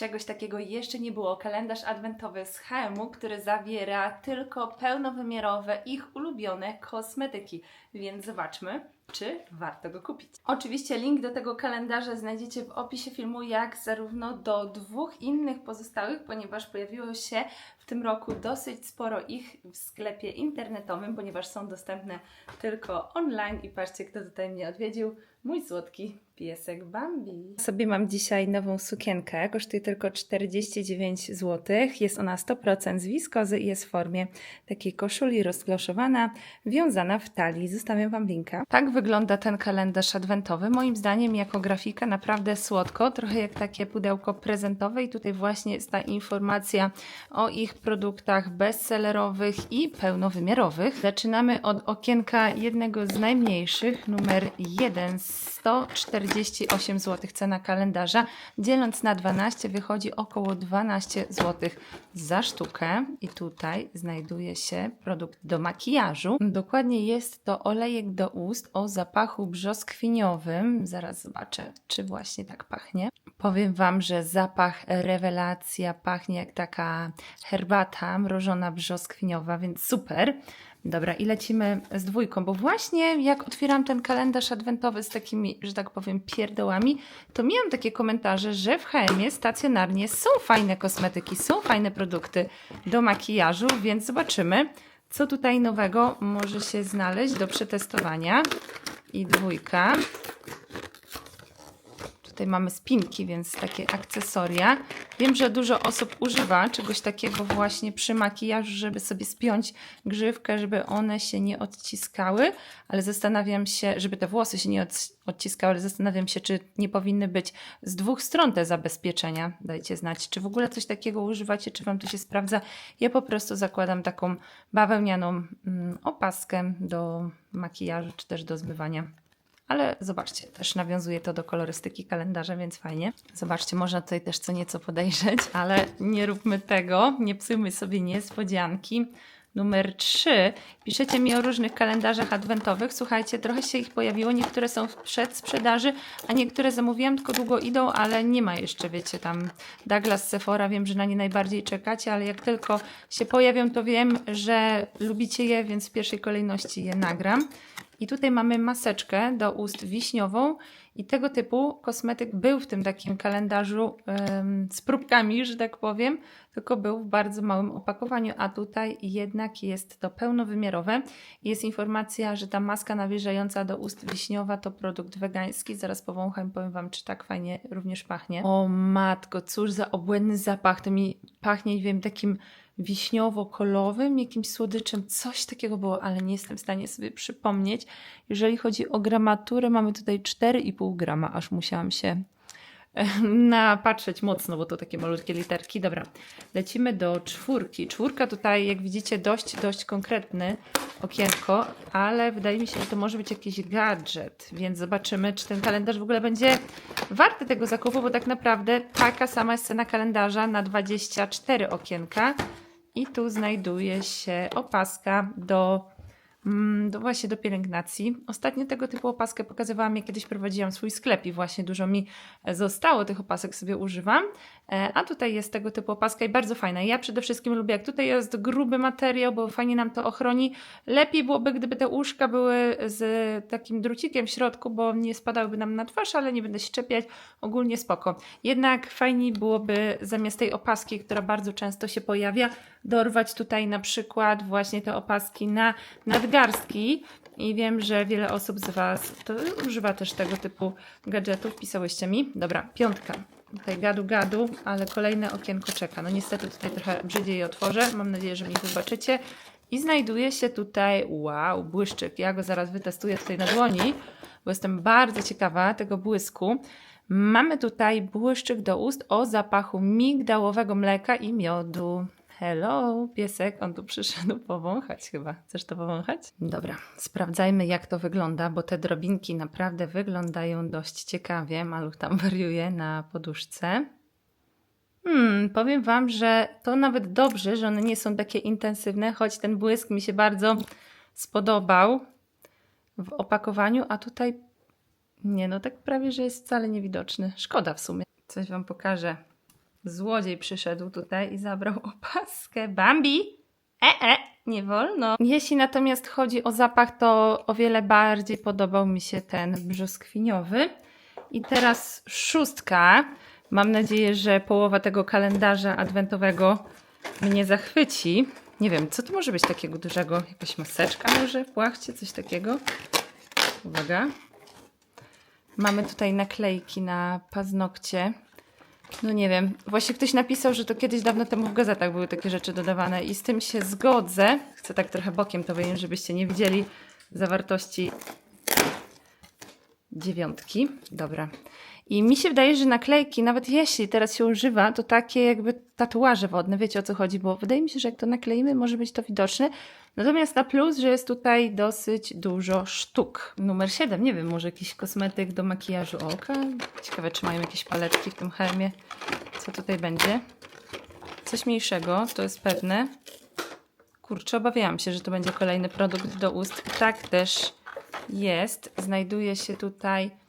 Czegoś takiego jeszcze nie było. Kalendarz adwentowy z HM-u, który zawiera tylko pełnowymiarowe ich ulubione kosmetyki. Więc zobaczmy, czy warto go kupić. Oczywiście link do tego kalendarza znajdziecie w opisie filmu, jak zarówno do dwóch innych pozostałych, ponieważ pojawiło się w tym roku dosyć sporo ich w sklepie internetowym, ponieważ są dostępne tylko online i patrzcie, kto tutaj mnie odwiedził. Mój słodki piesek Bambi. Sobie mam dzisiaj nową sukienkę, kosztuje tylko 49 zł. Jest ona 100% z wiskozy i jest w formie takiej koszuli rozkloszowana, wiązana w talii. Zostawiam Wam linka. Tak wygląda ten kalendarz adwentowy. Moim zdaniem jako grafika naprawdę słodko, trochę jak takie pudełko prezentowe i tutaj właśnie jest ta informacja o ich produktach bestsellerowych i pełnowymiarowych. Zaczynamy od okienka jednego z najmniejszych, numer 1, 148 zł cena kalendarza. Dzieląc na 12 wychodzi około 12 zł za sztukę i tutaj znajduje się produkt do makijażu. Dokładnie jest to olejek do ust o zapachu brzoskwiniowym. Zaraz zobaczę, czy właśnie tak pachnie. Powiem Wam, że zapach rewelacja, pachnie jak taka herbata mrożona brzoskwiniowa, więc super. Dobra, i lecimy z dwójką, bo właśnie jak otwieram ten kalendarz adwentowy z takimi, że tak powiem, pierdołami, to miałam takie komentarze, że w HM-ie stacjonarnie są fajne kosmetyki, są fajne produkty do makijażu, więc zobaczymy, co tutaj nowego może się znaleźć do przetestowania. I dwójka. Tutaj mamy spinki, więc takie akcesoria. Wiem, że dużo osób używa czegoś takiego właśnie przy makijażu, żeby sobie spiąć grzywkę, żeby one się nie odciskały, ale zastanawiam się, żeby te włosy się nie od, odciskały, ale zastanawiam się, czy nie powinny być z dwóch stron te zabezpieczenia. Dajcie znać, czy w ogóle coś takiego używacie, czy Wam to się sprawdza. Ja po prostu zakładam taką bawełnianą mm, opaskę do makijażu, czy też do zmywania. Ale zobaczcie, też nawiązuje to do kolorystyki kalendarza, więc fajnie. Zobaczcie, można tutaj też co nieco podejrzeć, ale nie róbmy tego, nie psujmy sobie niespodzianki. Numer 3. Piszecie mi o różnych kalendarzach adwentowych. Słuchajcie, trochę się ich pojawiło. Niektóre są w przedsprzedaży, a niektóre zamówiłam, tylko długo idą, ale nie ma jeszcze, wiecie, tam Douglas Sephora. Wiem, że na nie najbardziej czekacie, ale jak tylko się pojawią, to wiem, że lubicie je, więc w pierwszej kolejności je nagram. I tutaj mamy maseczkę do ust wiśniową i tego typu kosmetyk był w tym takim kalendarzu em, z próbkami, że tak powiem, tylko był w bardzo małym opakowaniu, a tutaj jednak jest to pełnowymiarowe. Jest informacja, że ta maska nawilżająca do ust wiśniowa to produkt wegański. Zaraz powącham powiem Wam, czy tak fajnie również pachnie. O matko, cóż za obłędny zapach. To mi pachnie, nie wiem, takim wiśniowo-kolowym, jakimś słodyczem, coś takiego było, ale nie jestem w stanie sobie przypomnieć. Jeżeli chodzi o gramaturę, mamy tutaj 4,5 grama, aż musiałam się napatrzeć mocno, bo to takie malutkie literki. Dobra, lecimy do czwórki. Czwórka tutaj, jak widzicie, dość, dość konkretny okienko, ale wydaje mi się, że to może być jakiś gadżet, więc zobaczymy, czy ten kalendarz w ogóle będzie warty tego zakupu, bo tak naprawdę taka sama jest cena kalendarza na 24 okienka. I tu znajduje się opaska do, do właśnie do pielęgnacji. Ostatnio tego typu opaskę pokazywałam, jak kiedyś prowadziłam swój sklep i właśnie dużo mi e, zostało tych opasek, sobie używam. E, A tutaj jest tego typu opaska i bardzo fajna. Ja przede wszystkim lubię, jak tutaj jest gruby materiał, bo fajnie nam to ochroni. Lepiej byłoby, gdyby te łóżka były z takim drucikiem w środku, bo nie spadałyby nam na twarz, ale nie będę się czepiać. Ogólnie spoko. Jednak fajniej byłoby zamiast tej opaski, która bardzo często się pojawia, dorwać tutaj na przykład właśnie te opaski na nadgarstki. I wiem, że wiele osób z Was to używa też tego typu gadżetów. Pisałyście mi. Dobra, piątka. Tutaj gadu gadu, ale kolejne okienko czeka. No niestety tutaj trochę brzydziej je otworzę. Mam nadzieję, że mnie wybaczycie. I znajduje się tutaj, wow, błyszczyk. Ja go zaraz wytestuję tutaj na dłoni, bo jestem bardzo ciekawa tego błysku. Mamy tutaj błyszczyk do ust o zapachu migdałowego mleka i miodu. Hello, piesek, on tu przyszedł powąchać chyba. Chcesz to powąchać? Dobra, sprawdzajmy jak to wygląda, bo te drobinki naprawdę wyglądają dość ciekawie. Maluch tam wariuje na poduszce. Hmm, powiem Wam, że to nawet dobrze, że one nie są takie intensywne, choć ten błysk mi się bardzo spodobał w opakowaniu, a tutaj nie, no tak prawie, że jest wcale niewidoczny. Szkoda w sumie. Coś Wam pokażę. Złodziej przyszedł tutaj i zabrał opaskę. Bambi! E, e, nie wolno. Jeśli natomiast chodzi o zapach, to o wiele bardziej podobał mi się ten brzoskwiniowy. I teraz szóstka. Mam nadzieję, że połowa tego kalendarza adwentowego mnie zachwyci. Nie wiem, co to może być takiego dużego? Jakaś maseczka może? Płachcie, coś takiego? Uwaga. Mamy tutaj naklejki na paznokcie. No nie wiem. Właśnie ktoś napisał, że to kiedyś dawno temu w gazetach były takie rzeczy dodawane i z tym się zgodzę. Chcę tak trochę bokiem to wyjąć, żebyście nie widzieli zawartości dziewiątki. Dobra. I mi się wydaje, że naklejki, nawet jeśli teraz się używa, to takie jakby tatuaże wodne, wiecie o co chodzi, bo wydaje mi się, że jak to nakleimy, może być to widoczne. Natomiast na plus, że jest tutaj dosyć dużo sztuk. Numer 7, nie wiem, może jakiś kosmetyk do makijażu oka. Ciekawe, czy mają jakieś paletki w tym hełmie. Co tutaj będzie? Coś mniejszego, to jest pewne. Kurczę, obawiałam się, że to będzie kolejny produkt do ust. Tak też jest. Znajduje się tutaj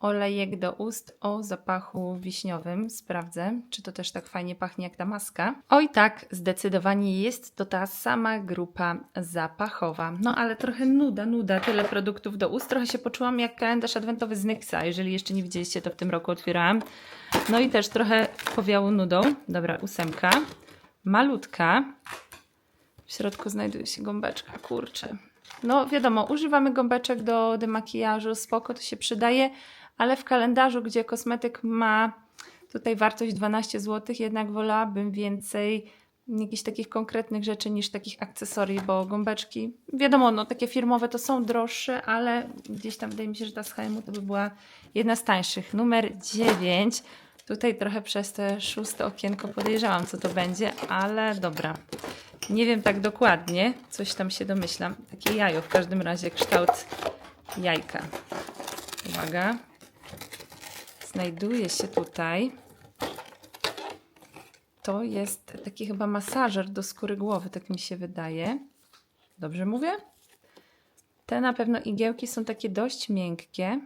olejek do ust o zapachu wiśniowym. Sprawdzę, czy to też tak fajnie pachnie jak ta maska. Oj tak, zdecydowanie jest to ta sama grupa zapachowa. No ale trochę nuda, nuda, tyle produktów do ust. Trochę się poczułam jak kalendarz adwentowy z Nyxa. Jeżeli jeszcze nie widzieliście, to w tym roku otwierałam. No i też trochę powiało nudą. Dobra, ósemka. Malutka. W środku znajduje się gąbeczka, kurczę. No wiadomo, używamy gąbeczek do demakijażu, spoko, to się przydaje, ale w kalendarzu, gdzie kosmetyk ma tutaj wartość 12 zł, jednak wolałabym więcej jakichś takich konkretnych rzeczy niż takich akcesorii, bo gąbeczki, wiadomo, no takie firmowe to są droższe, ale gdzieś tam wydaje mi się, że ta z H&M to by była jedna z tańszych. Numer 9. Tutaj trochę przez te szóste okienko podejrzewam, co to będzie, ale dobra. Nie wiem tak dokładnie, coś tam się domyślam. Takie jajo, w każdym razie kształt jajka. Uwaga. Znajduje się tutaj. To jest taki chyba masażer do skóry głowy, tak mi się wydaje. Dobrze mówię? Te na pewno igiełki są takie dość miękkie.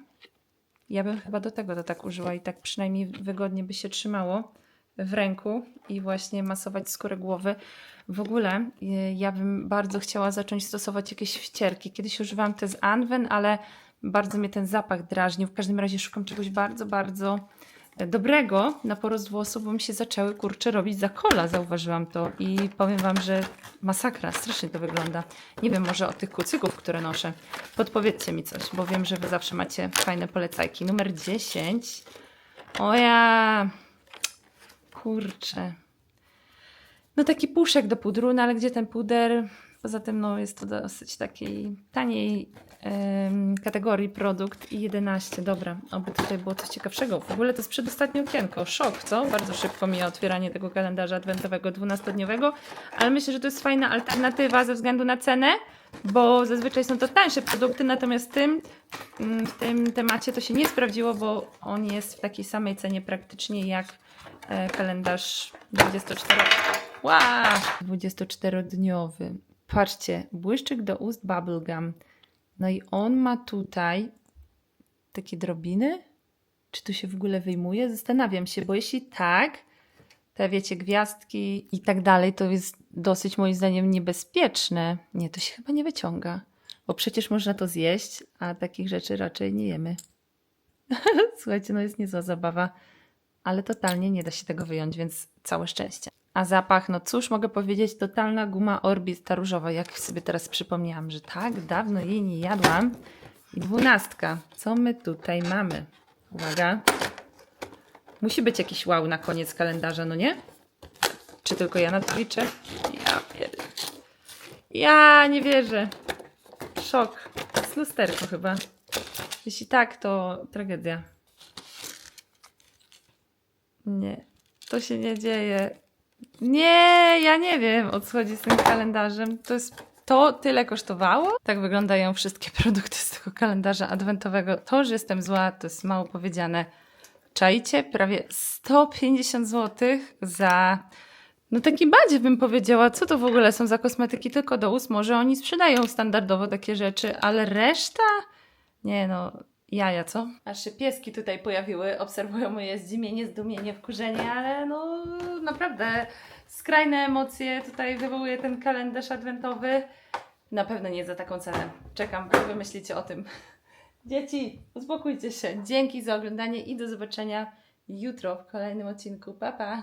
Ja bym chyba do tego to tak użyła i tak przynajmniej wygodnie by się trzymało w ręku i właśnie masować skórę głowy. W ogóle y, ja bym bardzo chciała zacząć stosować jakieś wcierki. Kiedyś używałam te z Anwen, ale bardzo mnie ten zapach drażnił. W każdym razie szukam czegoś bardzo, bardzo e, dobrego na porost włosów, bo mi się zaczęły kurcze robić za kola, zauważyłam to i powiem Wam, że masakra, strasznie to wygląda. Nie wiem, może o tych kucyków, które noszę. Podpowiedzcie mi coś, bo wiem, że Wy zawsze macie fajne polecajki. Numer 10. O ja... Kurczę. No taki puszek do pudru, no ale gdzie ten puder? Poza tym no, jest to dosyć takiej taniej em, kategorii produkt i 11. Dobra, oby tutaj było coś ciekawszego. W ogóle to jest przedostatnie okienko. Szok, co? Bardzo szybko mija otwieranie tego kalendarza adwentowego 12-dniowego, ale myślę, że to jest fajna alternatywa ze względu na cenę, bo zazwyczaj są to tańsze produkty, natomiast tym, w tym temacie to się nie sprawdziło, bo on jest w takiej samej cenie praktycznie jak e, kalendarz 24. Wow! 24-dniowy. Patrzcie, błyszczyk do ust bubblegum. No i on ma tutaj takie drobiny. Czy to się w ogóle wyjmuje? Zastanawiam się, bo jeśli tak, te wiecie, gwiazdki i tak dalej, to jest dosyć moim zdaniem niebezpieczne. Nie, to się chyba nie wyciąga, bo przecież można to zjeść, a takich rzeczy raczej nie jemy. Słuchajcie, no jest niezła zabawa, ale totalnie nie da się tego wyjąć, więc całe szczęście. A zapach, no cóż mogę powiedzieć, totalna guma Orbit ta różowa, jak sobie teraz przypomniałam, że tak dawno jej nie jadłam. I dwunastka. Co my tutaj mamy? Uwaga. Musi być jakiś wow na koniec kalendarza, no nie? Czy tylko ja na to liczę? Ja pierd... Ja nie wierzę. Szok. Jest lusterko chyba. Jeśli tak, to tragedia. Nie. To się nie dzieje. Nie, ja nie wiem o co chodzi z tym kalendarzem. To jest. To tyle kosztowało? Tak wyglądają wszystkie produkty z tego kalendarza adwentowego. To, że jestem zła, to jest mało powiedziane. Czajcie, prawie 150 zł za. No taki badziew bym powiedziała, co to w ogóle są za kosmetyki tylko do ust. Może oni sprzedają standardowo takie rzeczy, ale reszta? Nie no, Jaja, co? Aż się pieski tutaj pojawiły, obserwują moje zdziwienie, zdumienie, wkurzenie, ale no naprawdę skrajne emocje tutaj wywołuje ten kalendarz adwentowy. Na pewno nie za taką cenę. Czekam, co wy myślicie o tym. Dzieci, uspokójcie się. Dzięki za oglądanie i do zobaczenia jutro w kolejnym odcinku. Pa, pa!